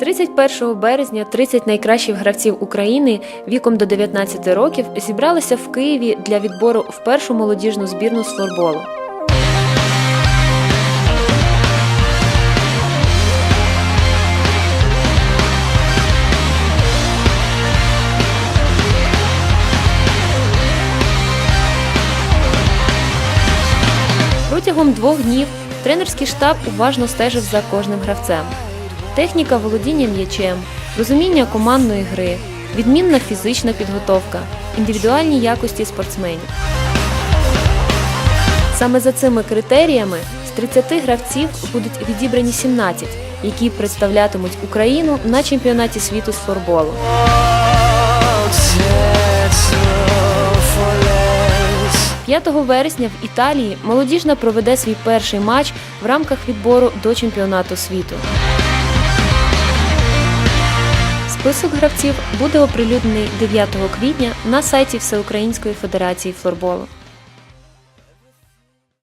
31 березня 30 найкращих гравців України віком до 19 років зібралися в Києві для відбору в першу молодіжну збірну з флорболу. Протягом двох днів тренерський штаб уважно стежив за кожним гравцем. Техніка володіння м'ячем, розуміння командної гри, відмінна фізична підготовка, індивідуальні якості спортсменів. Саме за цими критеріями з 30 гравців будуть відібрані 17, які представлятимуть Україну на чемпіонаті світу з флорболу. 5 вересня в Італії молодіжна проведе свій перший матч в рамках відбору до чемпіонату світу. Список гравців буде оприлюднений 9 квітня на сайті Всеукраїнської федерації флорболу.